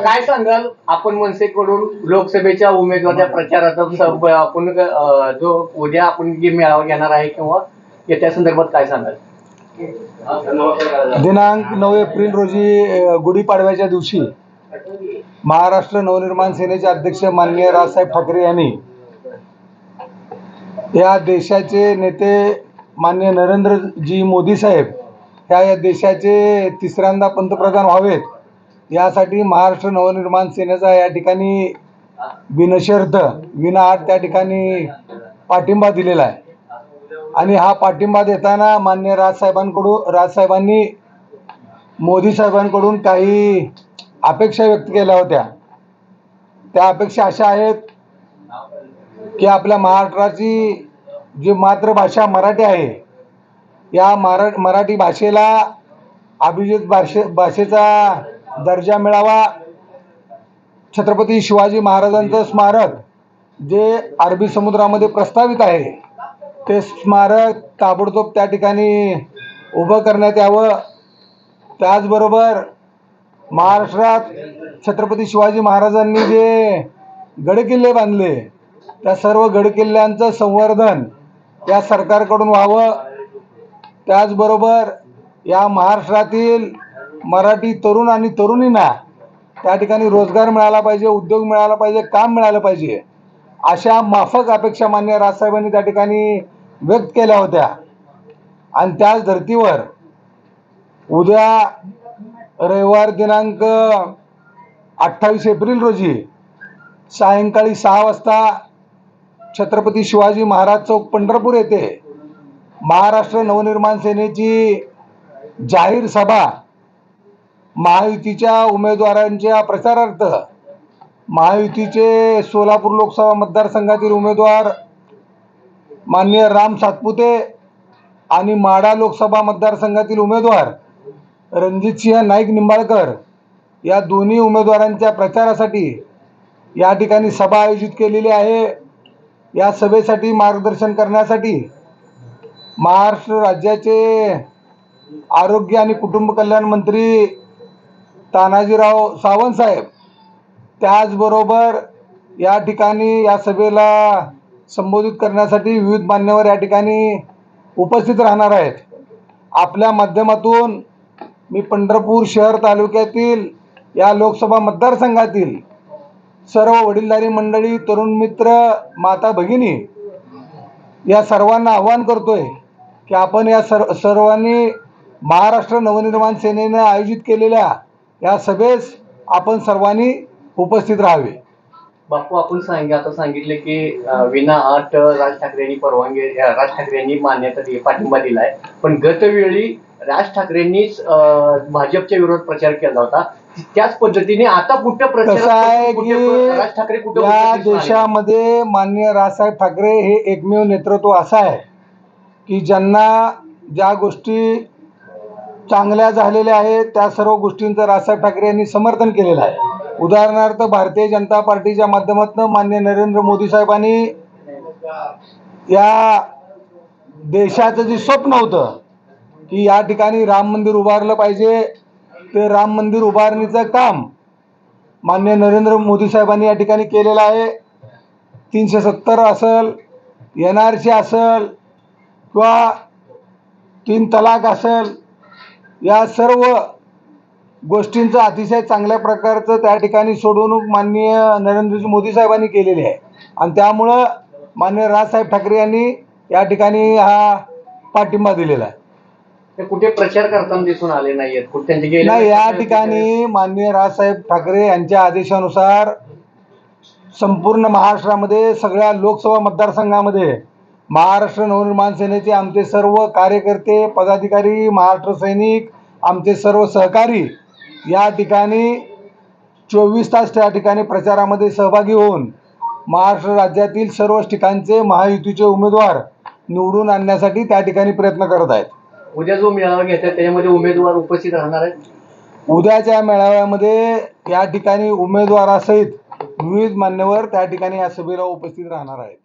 काय सांगाल? आपण मनसेकडून लोकसभेच्या उमेदवाराच्या प्रचाराचा आपण अं, जो उद्या आपण जे मेळावा घेणार आहे किंवा त्या संदर्भात काय सांगाल? दिनांक नऊ एप्रिल रोजी अ, गुढीपाडव्याच्या दिवशी महाराष्ट्र नवनिर्माण सेनेचे अध्यक्ष माननीय राजसाहेब ठाकरे यांनी या देशाचे नेते माननीय नरेंद्रजी मोदी साहेब ह्या या देशाचे तिसऱ्यांदा पंतप्रधान व्हावेत. यासाठी महाराष्ट्र नवनिर्माण सेनेचा या ठिकाणी बिनशर्त विनाआट त्या ठिकाणी पाठिंबा दिलेला आहे. आणि हा पाठिंबा देताना मान्य राजसाहेबांकडून राजसाहेबांनी मोदी साहेबांकडून काही अपेक्षा व्यक्त केल्या होत्या. त्या अपेक्षा अशा आहेत की आपल्या महाराष्ट्राची जी मातृभाषा मराठी आहे या मरा मराठी भाषेला अभिजित भाषे भाषेचा दर्जा मिळावा. छत्रपती शिवाजी महाराजांचं स्मारक जे अरबी समुद्रामध्ये प्रस्तावित आहे ते स्मारक ताबडतोब त्या ठिकाणी उभं करण्यात यावं. त्याचबरोबर महाराष्ट्रात छत्रपती शिवाजी महाराजांनी जे गडकिल्ले बांधले त्या सर्व गडकिल्ल्यांचं संवर्धन या सरकारकडून व्हावं. त्याचबरोबर या महाराष्ट्रातील मराठी तरुण आणि तरुणींना त्या ठिकाणी रोजगार मिळाला पाहिजे उद्योग मिळाला पाहिजे काम मिळालं पाहिजे अशा माफक अपेक्षा मान्य राजसाहेबांनी त्या ठिकाणी व्यक्त केल्या होत्या. आणि त्याच धर्तीवर उद्या रविवार दिनांक अठ्ठावीस एप्रिल रोजी सायंकाळी सहा वाजता छत्रपती शिवाजी महाराज चौक पंढरपूर येथे महाराष्ट्र नवनिर्माण सेनेची जाहीर सभा महायुतीच्या उमेदवारांच्या प्रचारार्थ महायुतीचे सोलापूर लोकसभा मतदारसंघातील उमेदवार माननीय राम सातपुते आणि माढा लोकसभा मतदारसंघातील उमेदवार रणजितसिंह नाईक निंबाळकर या दोन्ही उमेदवारांच्या प्रचारासाठी या ठिकाणी सभा आयोजित केलेली आहे. या सभेसाठी मार्गदर्शन करण्यासाठी महाराष्ट्र राज्याचे आरोग्य आणि कुटुंब कल्याण मंत्री तानाजीराव सावंत साहेब त्याचबरोबर या ठिकाणी या सभेला संबोधित करण्यासाठी विविध मान्यवर या ठिकाणी उपस्थित राहणार आहेत. आपल्या माध्यमातून मी पंढरपूर शहर तालुक्यातील या लोकसभा मतदारसंघातील सर्व वडीलधारी मंडळी तरुण मित्र माता भगिनी या सर्वांना आव्हान करतोय की आपण या सर्व सर्वांनी महाराष्ट्र नवनिर्माण सेनेनं आयोजित केलेल्या या सभेस आपण सर्वांनी उपस्थित राहावे. बापू आपण सांगितलं आता सांगितलं की विना अट राज ठाकरेंनी परवानगी राज ठाकरेंनी मान्यता दिली पाठिंबा दिलाय. पण गतवेळी राज ठाकरेंनीच भाजपच्या विरोधात प्रचार केला होता. त्याच पद्धतीने आता कुठं कसं आहे प्रचार की राज ठाकरे कुठं या? देशामध्ये माननीय राजसाहेब ठाकरे हे एकमेव नेतृत्व असं आहे की ज्यांना ज्या गोष्टी चांगल्या झालेल्या आहेत त्या सर्व गोष्टींचं राजसाहेब ठाकरे यांनी समर्थन केलेलं आहे. उदाहरणार्थ भारतीय जनता पार्टीच्या माध्यमातून मान्य नरेंद्र मोदी साहेबांनी या देशाचं जे स्वप्न होतं की या ठिकाणी राम मंदिर उभारलं पाहिजे ते राम मंदिर उभारणीचं काम मान्य नरेंद्र मोदी साहेबांनी या ठिकाणी केलेलं आहे. तीनशे सत्तर असेल एन आर सी असेल किंवा तीन तलाक असेल या सर्व गोष्टींचं अतिशय चांगल्या प्रकारचं त्या ठिकाणी सोडवणूक माननीय नरेंद्रजी मोदी साहेबांनी केलेली आहे. आणि त्यामुळं माननीय राजसाहेब ठाकरे यांनी या ठिकाणी हा पाठिंबा दिलेला आहे. ते कुठे प्रचार करताना दिसून आले नाहीयेत? कुठे त्यांचे गेले नाही या ठिकाणी माननीय राजसाहेब ठाकरे यांच्या आदेशानुसार संपूर्ण महाराष्ट्रामध्ये सगळ्या लोकसभा मतदारसंघामध्ये महाराष्ट्र नवनिर्माण सेनेचे आमचे सर्व कार्यकर्ते पदाधिकारी महाराष्ट्र सैनिक आमचे सर्व सहकारी या ठिकाणी चोवीस तास त्या ठिकाणी प्रचारामध्ये सहभागी होऊन महाराष्ट्र राज्यातील सर्व ठिकाणचे महायुतीचे उमेदवार निवडून आणण्यासाठी त्या ठिकाणी प्रयत्न करत आहेत. उद्या जो मेळावा घेतात त्याच्यामध्ये उमेदवार उपस्थित राहणार आहेत? उद्याच्या मेळाव्यामध्ये या ठिकाणी उमेदवारासहित विविध मान्यवर त्या ठिकाणी या सभेला उपस्थित राहणार आहेत.